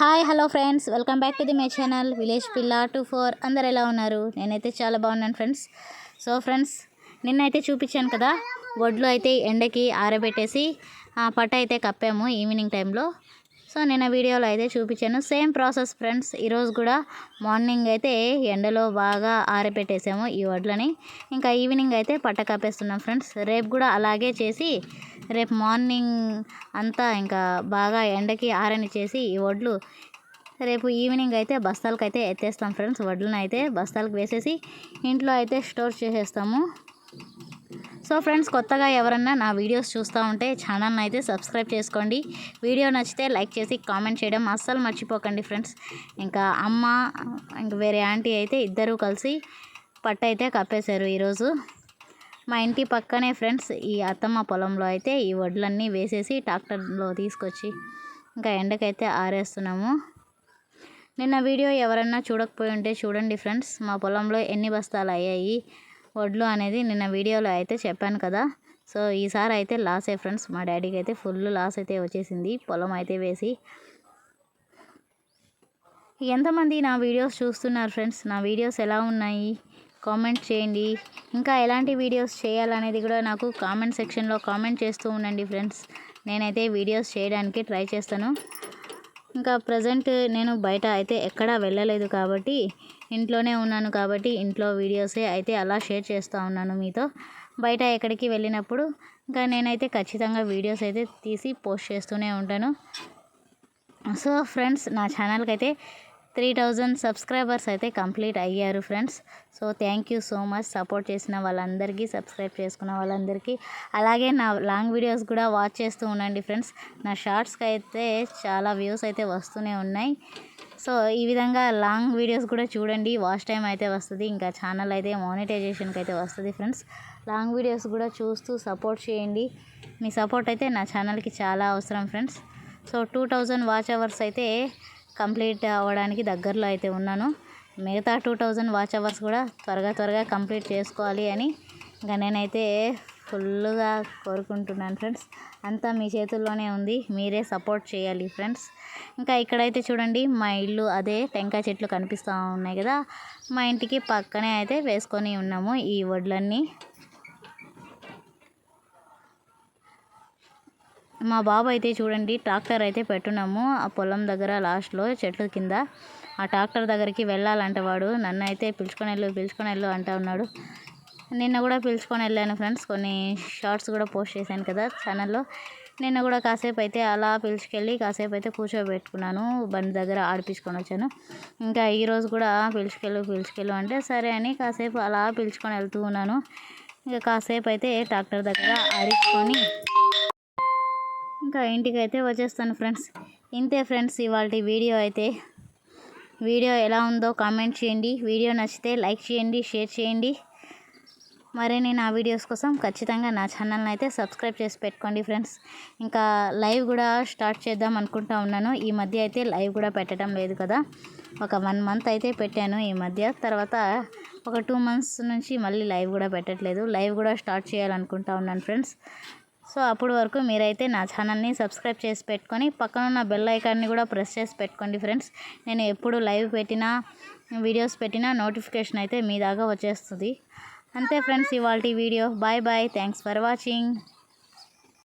Hi hello friends. Welcome back to the my channel village పిల్ల two four. అందరు ఎలా ఉన్నారు? నేనైతే చాలా బాగున్నాను ఫ్రెండ్స్. సో ఫ్రెండ్స్ నిన్నైతే చూపించాను కదా వడ్లు అయితే ఎండకి ఆరబెట్టేసి పట్ట అయితే కప్పాము ఈవినింగ్ టైంలో. సో నిన్న వీడియోలో అయితే చూపించాను. సేమ్ ప్రాసెస్ ఫ్రెండ్స్ ఈరోజు కూడా మార్నింగ్ అయితే ఎండలో బాగా ఆరబెట్టేసాము ఈ వడ్లని. ఇంకా ఈవినింగ్ అయితే పట్ట కాపేస్తున్నాం ఫ్రెండ్స్ రేపు కూడా అలాగే చేసి రేపు మార్నింగ్ అంతా ఇంకా బాగా ఎండకి ఆరని చేసి ఈ వడ్లు రేపు ఈవినింగ్ అయితే బస్తాలకు అయితే ఎత్తేస్తాం ఫ్రెండ్స్ వడ్లను అయితే బస్తాలకు వేసేసి ఇంట్లో అయితే స్టోర్ చేసేస్తాము. సో ఫ్రెండ్స్ కొత్తగా ఎవరన్నా నా వీడియోస్ చూస్తూ ఉంటే ఛానల్ని అయితే సబ్స్క్రైబ్ చేసుకోండి. వీడియో నచ్చితే లైక్ చేసి కామెంట్ చేయడం అస్సలు మర్చిపోకండి ఫ్రెండ్స్. ఇంకా అమ్మ ఇంకా వేరే ఆంటీ అయితే ఇద్దరూ కలిసి పట్ట అయితే కప్పేశారు ఈరోజు. మా ఇంటి పక్కనే ఫ్రెండ్స్ ఈ అత్తమ్మ పొలంలో అయితే ఈ వడ్లన్నీ వేసేసి ట్రాక్టర్లో తీసుకొచ్చి ఇంకా ఎండకైతే ఆరేస్తున్నాము. నిన్న వీడియో ఎవరన్నా చూడకపోయి ఉంటే చూడండి ఫ్రెండ్స్. మా పొలంలో ఎన్ని బస్తాలు అయ్యాయి? వడ్లు అనేది నిన్న వీడియోలో అయితే చెప్పాను కదా. సో ఈసారి అయితే లాసే ఫ్రెండ్స్ మా డాడీకి అయితే ఫుల్ లాస్ అయితే వచ్చేసింది. పొలం అయితే వేసి. ఎంతమంది నా వీడియోస్ చూస్తున్నారు ఫ్రెండ్స్ నా వీడియోస్ ఎలా ఉన్నాయి? కామెంట్ చేయండి. ఇంకా ఎలాంటి వీడియోస్ చేయాలనేది కూడా నాకు కామెంట్ సెక్షన్లో కామెంట్ చేస్తూ ఉండండి ఫ్రెండ్స్ నేనైతే వీడియోస్ చేయడానికి ట్రై చేస్తాను. ఇంకా ప్రజెంట్ నేను బయట అయితే ఎక్కడా వెళ్ళలేదు కాబట్టి ఇంట్లోనే ఉన్నాను కాబట్టి ఇంట్లో వీడియోసే అయితే అలా షేర్ చేస్తూ ఉన్నాను మీతో. బయట ఎక్కడికి వెళ్ళినప్పుడు ఇంకా నేనైతే ఖచ్చితంగా వీడియోస్ అయితే తీసి పోస్ట్ చేస్తూనే ఉంటాను. సో ఫ్రెండ్స్ నా ఛానల్కి అయితే త్రీ థౌజండ్ సబ్స్క్రైబర్స్ అయితే కంప్లీట్ అయ్యారు friends. So thank you so much. Support చేసిన వాళ్ళందరికీ సబ్స్క్రైబ్ చేసుకున్న వాళ్ళందరికీ. అలాగే నా లాంగ్ వీడియోస్ కూడా వాచ్ చేస్తూ ఉండండి ఫ్రెండ్స్. నా షార్ట్స్కి అయితే చాలా వ్యూస్ అయితే వస్తూనే ఉన్నాయి. సో ఈ విధంగా లాంగ్ వీడియోస్ కూడా చూడండి. వాచ్ టైం అయితే వస్తుంది. ఇంకా ఛానల్ అయితే మానిటైజేషన్కి అయితే వస్తుంది ఫ్రెండ్స్. లాంగ్ వీడియోస్ కూడా చూస్తూ సపోర్ట్ చేయండి. మీ సపోర్ట్ అయితే నా ఛానల్కి చాలా అవసరం friends. So two thousand watch hours అయితే కంప్లీట్ అవ్వడానికి దగ్గరలో అయితే ఉన్నాను. మిగతా టూ థౌజండ్ వాచ్ అవర్స్ కూడా త్వరగా త్వరగా కంప్లీట్ చేసుకోవాలి అని. ఇంకా నేనైతే ఫుల్గా కోరుకుంటున్నాను ఫ్రెండ్స్. అంతా మీ చేతుల్లోనే ఉంది. మీరే సపోర్ట్ చేయాలి ఫ్రెండ్స్. ఇంకా ఇక్కడైతే చూడండి మా ఇల్లు అదే టెంకాయ చెట్లు కనిపిస్తూ ఉన్నాయి కదా. మా ఇంటికి పక్కనే అయితే వేసుకొని ఉన్నాము ఈ వడ్లన్నీ. మా బాబు అయితే చూడండి ట్రాక్టర్ అయితే పెట్టున్నాము. ఆ పొలం దగ్గర లాస్ట్లో చెట్ల కింద. ఆ ట్రాక్టర్ దగ్గరికి వెళ్ళాలంటే వాడు నన్ను అయితే పిలుచుకొని వెళ్ళు పిలుచుకొని వెళ్ళు అంటూ ఉన్నాడు. నిన్న కూడా పిలుచుకొని వెళ్ళాను ఫ్రెండ్స్. కొన్ని షార్ట్స్ కూడా పోస్ట్ చేశాను కదా ఛానల్లో. నిన్న కూడా కాసేపు అయితే అలా పిలుచుకెళ్ళి కాసేపు అయితే కూర్చోబెట్టుకున్నాను. బండి దగ్గర ఆడిపించుకొని వచ్చాను. ఇంకా ఈరోజు కూడా పిలుచుకెళ్ళు పిలుచుకెళ్ళు అంటే సరే అని కాసేపు అలా పిలుచుకొని వెళ్తూ ఉన్నాను. ఇంకా కాసేపు అయితే ట్రాక్టర్ దగ్గర ఆడించుకొని ఇంకా ఇంటికి అయితే వచ్చేస్తాను ఫ్రెండ్స్. ఇంతే ఫ్రెండ్స్ ఇవాళ వీడియో అయితే. వీడియో ఎలా ఉందో కామెంట్ చేయండి. వీడియో నచ్చితే లైక్ చేయండి షేర్ చేయండి. మరిన్ని నా వీడియోస్ కోసం ఖచ్చితంగా నా ఛానల్ని అయితే సబ్స్క్రైబ్ చేసి పెట్టుకోండి ఫ్రెండ్స్. ఇంకా లైవ్ కూడా స్టార్ట్ చేద్దాం అనుకుంటా ఉన్నాను. ఈ మధ్య అయితే లైవ్ కూడా పెట్టడం లేదు కదా. ఒక వన్ మంత్ అయితే పెట్టాను ఈ మధ్య. తర్వాత ఒక టూ మంత్స్ నుంచి మళ్ళీ లైవ్ కూడా పెట్టట్లేదు. లైవ్ కూడా స్టార్ట్ చేయాలనుకుంటా ఉన్నాను ఫ్రెండ్స్. సో అప్పుడు వరకు మీరైతే నా ఛానల్ని సబ్స్క్రైబ్ చేసి పెట్టుకొని పక్కన ఉన్న బెల్ ఐకాన్ని కూడా ప్రెస్ చేసి పెట్టుకోండి ఫ్రెండ్స్. నేను ఎప్పుడు లైవ్ పెట్టినా వీడియోస్ పెట్టినా నోటిఫికేషన్ అయితే మీ దాకా వచ్చేస్తుంది. అంతే ఫ్రెండ్స్ ఇవాళ video. Bye bye. Thanks for watching.